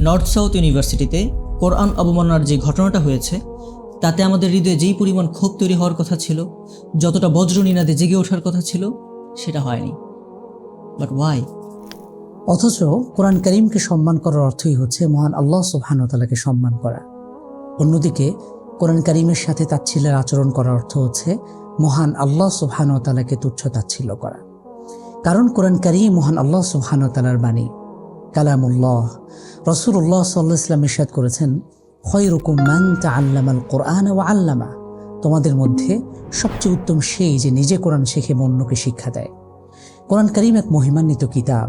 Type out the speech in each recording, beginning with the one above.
North south ইউনিভার্সিটিতে কোরআন অবমাননার যে ঘটনাটা হয়েছে, তাতে আমাদের হৃদয়ে যেই পরিমাণ ক্ষোভ তৈরি হওয়ার কথা ছিল, যতটা বজ্রনীনাদে জেগে ওঠার কথা ছিল, সেটা হয়নি। বাট ওয়াই অথচ কোরআন করিমকে সম্মান করার অর্থই হচ্ছে মহান আল্লাহ সুবহানতালাকে সম্মান করা। অন্যদিকে, কোরআন করিমের সাথে তাচ্ছিল্যের আচরণ করার অর্থ হচ্ছে মহান আল্লাহ সুবহানতালাকে তুচ্ছ তাচ্ছিল্য করা। কারণ কোরআন করিম মহান আল্লাহ সুবহানতালার বাণী। কালামুল্লাহ। রসুল্লাহ সাল্লাহ ইসলাম ইরশাদ করেছেন খয়রুকুম মান তাআল্লামাল কোরআন ও আল্লামা। তোমাদের মধ্যে সবচেয়ে উত্তম সেই যে নিজে কোরআন শিখে অন্যকে শিক্ষা দেয়। কোরআন করিম এক মহিমান্বিত কিতাব।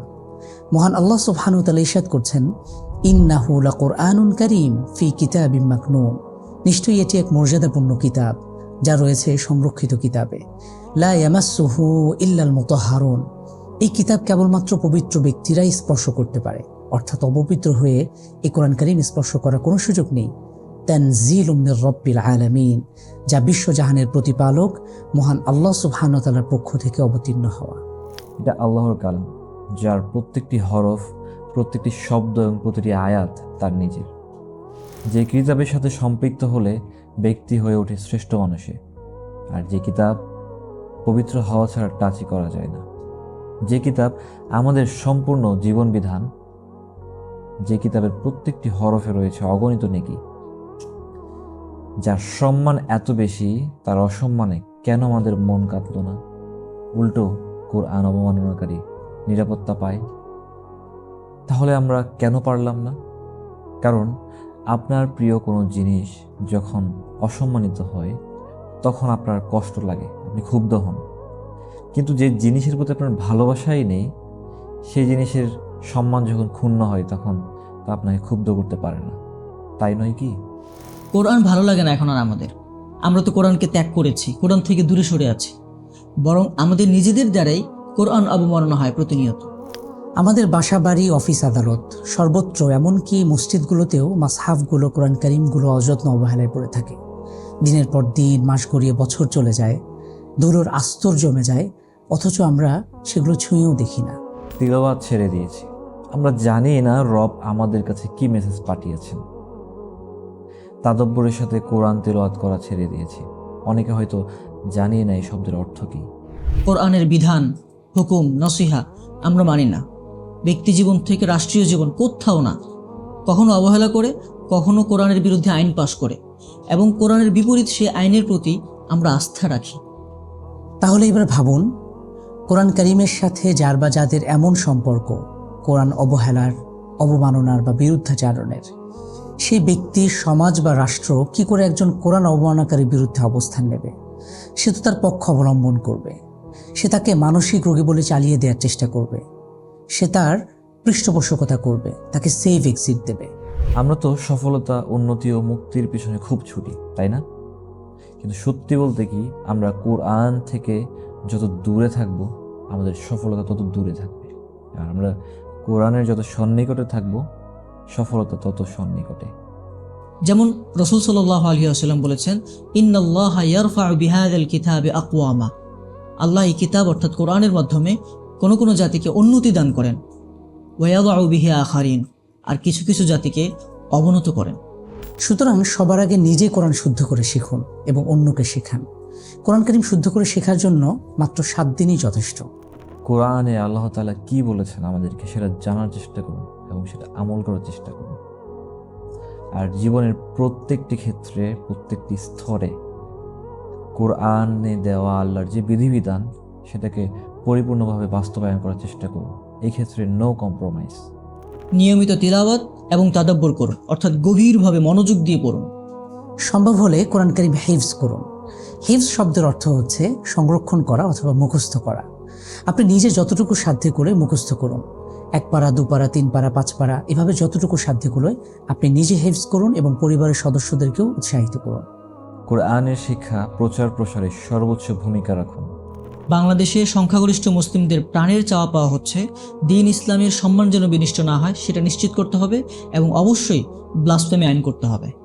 মহান আল্লাহ সুবহানু তাআলা ইরশাদ করছেন, ইন্নাহু লাকুরআনুন করিম ফি কিতাবিম মাকনুন নিশ্চয়ই এটি এক মর্যাদাপূর্ণ কিতাব, যা রয়েছে সংরক্ষিত কিতাবে। লা ইয়ামাসসুহু ইল্লাল মুতাহহারুন এই কিতাব কেবলমাত্র পবিত্র ব্যক্তিরাই স্পর্শ করতে পারে, অর্থাৎ অপবিত্র হয়ে এই কোরআন করিম স্পর্শ করার কোনো সুযোগ নেই। তানজিল মির রব্বিল আলামিন, যা বিশ্বজাহানের প্রতিপালক, মহান আল্লাহ সুবহানাহু ওয়া পক্ষ থেকে অবতীর্ণ হওয়া। এটা আল্লাহর কালাম, যার প্রত্যেকটি হরফ, প্রত্যেকটি শব্দ এবং প্রতিটি আয়াত তার নিজের। যে কিতাবের সাথে সম্পৃক্ত হলে ব্যক্তি হয়ে ওঠে শ্রেষ্ঠ মানুষে, আর যে কিতাব পবিত্র হওয়া ছাড়া টাচই করা যায় না। যে কিতাব আমাদের সম্পূর্ণ জীবন বিধান যে কিতাবের প্রত্যেকটি হরফে রয়েছে অগণিত নেকি। যার সম্মান এত বেশি, তার অসম্মানে কেন আমাদের মন কাঁপল না? উল্টো, কোরআন অবমাননাকারী নিরাপত্তা পায়। তাহলে আমরা কেন পারলাম না? কারণ আপনার প্রিয় কোনো জিনিস যখন অসম্মানিত হয়, তখন আপনার কষ্ট লাগে, আপনি ক্ষুব্ধ হন। কিন্তু যে জিনিসের প্রতি আপনার ভালোবাসাই নেই সেই জিনিসের সম্মান যখন ক্ষুণ্ণ হয় তখন তা আপনাকে ক্ষুব্ধ করতে পারে না। তাই নয় কি? কোরআন ভালো লাগে না এখন আর আমাদের। আমরা তো কোরআনকে ত্যাগ করেছি কোরআন থেকে দূরে সরে আছি। বরং আমাদের নিজেদের দ্বারাই কোরআন অবমাননা হয় প্রতিনিয়ত। আমাদের বাসা বাড়ি অফিস আদালত সর্বত্র এমনকি মসজিদগুলোতেও মাসহাফগুলো কোরআন করিমগুলো অযত্ন অবহেলায় পড়ে থাকে। দিনের পর দিন মাস গড়িয়ে বছর চলে যায় দূরের আস্তর জমে যায় অথচ আমরা সেগুলো ছুঁয়েও দেখি না। তিলাবাত ছেড়ে দিয়েছি। আমরা জানি না রব আমাদের কাছে কি মেসেজ পাঠিয়েছেন। তাদব্বরের সাথে কোরআন তেলাওয়াত করা ছেড়ে দিয়েছি। অনেকে হয়তো জানি না এই শব্দের অর্থ কী। কোরআনের বিধান হুকুম নসিহা আমরা মানি না। ব্যক্তি জীবন থেকে রাষ্ট্রীয় জীবন কোথাও না। কখনো অবহেলা করে কখনো কোরআনের বিরুদ্ধে আইন পাশ করে এবং কোরআনের বিপরীত সে আইনের প্রতি আমরা আস্থা রাখি। তাহলে এবার ভাবুন কোরআন করিমের সাথে যার বা যাদের এমন সম্পর্ক, কোরআন অবহেলার, অবমাননার বা বিরুদ্ধাচারণের, সেই ব্যক্তি, সমাজ বা রাষ্ট্র কি করে একজন কোরআন অবমাননাকারীর বিরুদ্ধে অবস্থান নেবে? সে তো তার পক্ষ অবলম্বন করবে। সে তাকে মানসিক রোগী বলে চালিয়ে দেওয়ার চেষ্টা করবে। সে তার পৃষ্ঠপোষকতা করবে, তাকে সেফ এক্সিট দেবে। আমরা তো সফলতা, উন্নতি ও মুক্তির পিছনে খুব ছুটি, তাই না? কিন্তু সত্যি বলতে কি, আমরা কোরআন থেকে যত দূরে থাকব আমাদের সফলতা তত দূরে থাকবে। আর আমরা কোরআনের যত সন্নিকটে থাকব সফলতা তত সন্নিকটে। যেমন রসুল সাল্লাহ আলহিহাস্লাম বলেছেন ইন্নাল্লাহ ইয়ারফা বিহাদাল কিতাবে আকওয়ামা। আল্লাহ এই কিতাব অর্থাৎ কোরআনের মাধ্যমে কোনো কোনো জাতিকে উন্নতি দান করেন। ওয়াদাউ বিহি আখারিন আর কিছু কিছু জাতিকে অবনত করেন। সুতরাং সবার আগে নিজে কোরআন শুদ্ধ করে শিখুন এবং অন্যকে শেখান। কোরআন করিম শুদ্ধ করে শেখার জন্য মাত্র সাত দিনই যথেষ্ট। কোরআনে আল্লাহ তাআলা কি বলেছেন আমাদেরকে সেটা জানার চেষ্টা করুন এবং সেটা আমল করার চেষ্টা করুন। আর জীবনের প্রত্যেকটি ক্ষেত্রে প্রত্যেকটি স্তরে কোরআনে দেওয়া আল্লাহর যে বিধিবিধান সেটাকে পরিপূর্ণভাবে বাস্তবায়ন করার চেষ্টা করুন। এই ক্ষেত্রে নো কম্প্রোমাইজ নিয়মিত তিলাওয়াত এবং তাদাব্বর করুন অর্থাৎ গভীরভাবে মনোযোগ দিয়ে পড়ুন। সম্ভব হলে কোরআন করিম হিফজ করুন। হিফজ শব্দের অর্থ হচ্ছে সংরক্ষণ করা অথবা মুখস্থ করা। আপনি নিজে যতটুকু সাধ্য করে মুখস্থ করুন। এক পারা দু পারা তিন পারা পাঁচ পারা এভাবে যতটুকু সাধ্যে করে আপনি নিজে হিফজ করুন এবং পরিবারের সদস্যদেরকেও উৎসাহিত করুন। কোরআনের শিক্ষা প্রচার প্রসারে সর্বোচ্চ ভূমিকা রাখুন। বাংলাদেশে সংখ্যাগরিষ্ঠ মুসলিমদের প্রাণের চাওয়া পাওয়া হচ্ছে দিন ইসলামের সম্মান যেন বিনিষ্ট না হয় সেটা নিশ্চিত করতে হবে এবং অবশ্যই ব্লাসফেমি আইন করতে হবে।